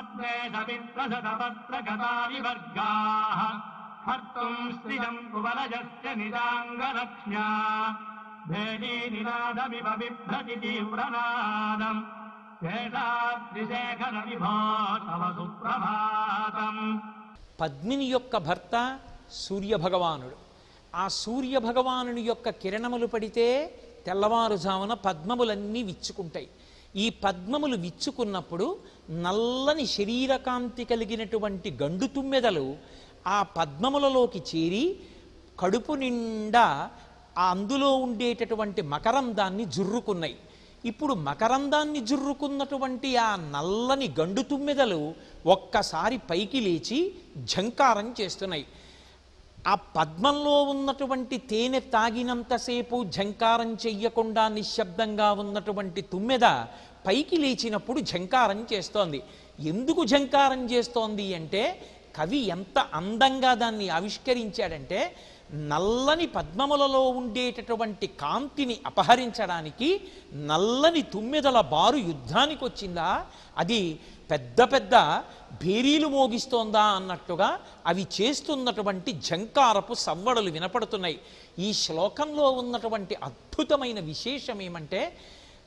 त्वद्वेषविप्रशतपत्रगतानि वर्गाः कर्तुम् स्त्रियम् कुवलयस्य निजाङ्गलक्ष्म्या भेदीनिनादमिव बिभ्रति तीव्रनादम् शेषाद्रिशेखर विभो तव सुप्रभातम् పద్మిని యొక్క భర్త సూర్యభగవానుడు ఆ సూర్యభగవానుని యొక్క కిరణములు పడితే తెల్లవారుజామున పద్మములన్నీ విచ్చుకుంటాయి ఈ పద్మములు విచ్చుకున్నప్పుడు నల్లని శరీరకాంతి కలిగినటువంటి గండు తుమ్మెదలు ఆ పద్మములలోకి చేరి కడుపు నిండా ఆ అందులో ఉండేటటువంటి మకరందాన్ని జుర్రుకున్నాయి. ఇప్పుడు మకరందాన్ని జుర్రుకున్నటువంటి ఆ నల్లని గండు తుమ్మెదలు ఒక్కసారి పైకి లేచి ఝంకారం చేస్తున్నాయి. ఆ పద్మంలో ఉన్నటువంటి తేనె తాగినంతసేపు ఝంకారం చెయ్యకుండా నిశ్శబ్దంగా ఉన్నటువంటి తుమ్మెద పైకి లేచినప్పుడు ఝంకారం చేస్తోంది. ఎందుకు ఝంకారం చేస్తోంది అంటే కవి ఎంత అందంగా దాన్ని ఆవిష్కరించాడంటే నల్లని పద్మములలో ఉండేటటువంటి కాంతిని అపహరించడానికి నల్లని తుమ్మెదల బారు యుద్ధానికి వచ్చిందా అది పెద్ద పెద్ద భేరీలు మోగిస్తోందా అన్నట్టుగా అవి చేస్తున్నటువంటి జంకారపు సవ్వడలు వినపడుతున్నాయి. ఈ శ్లోకంలో ఉన్నటువంటి అద్భుతమైన విశేషం ఏమంటే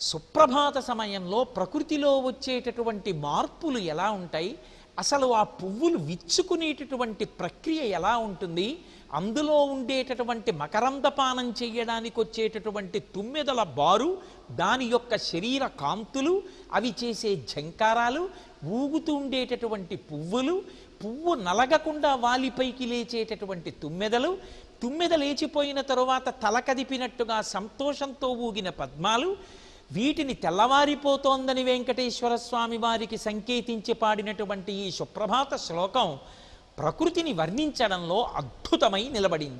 సుప్రభాత సమయంలో ప్రకృతిలో వచ్చేటటువంటి మార్పులు ఎలా ఉంటాయి? అసలు ఆ పువ్వులు విచ్చుకునేటటువంటి ప్రక్రియ ఎలా ఉంటుంది? అందులో ఉండేటటువంటి మకరందపానం చేయడానికి వచ్చేటటువంటి తుమ్మెదల బారు దాని యొక్క శరీర కాంతులు అవి చేసే ఝంకారాలు ఊగుతూ ఉండేటటువంటి పువ్వులు పువ్వు నలగకుండా వాలిపైకి లేచేటటువంటి తుమ్మెదలు తుమ్మెద లేచిపోయిన తరువాత తల కదిపినట్టుగా సంతోషంతో ఊగిన పద్మాలు వీటిని తెల్లవారిపోతోందని వెంకటేశ్వర స్వామి వారికి సంకేతించి పాడినటువంటి ఈ సుప్రభాత శ్లోకం ప్రకృతిని వర్ణించడంలో అద్భుతమై నిలబడింది.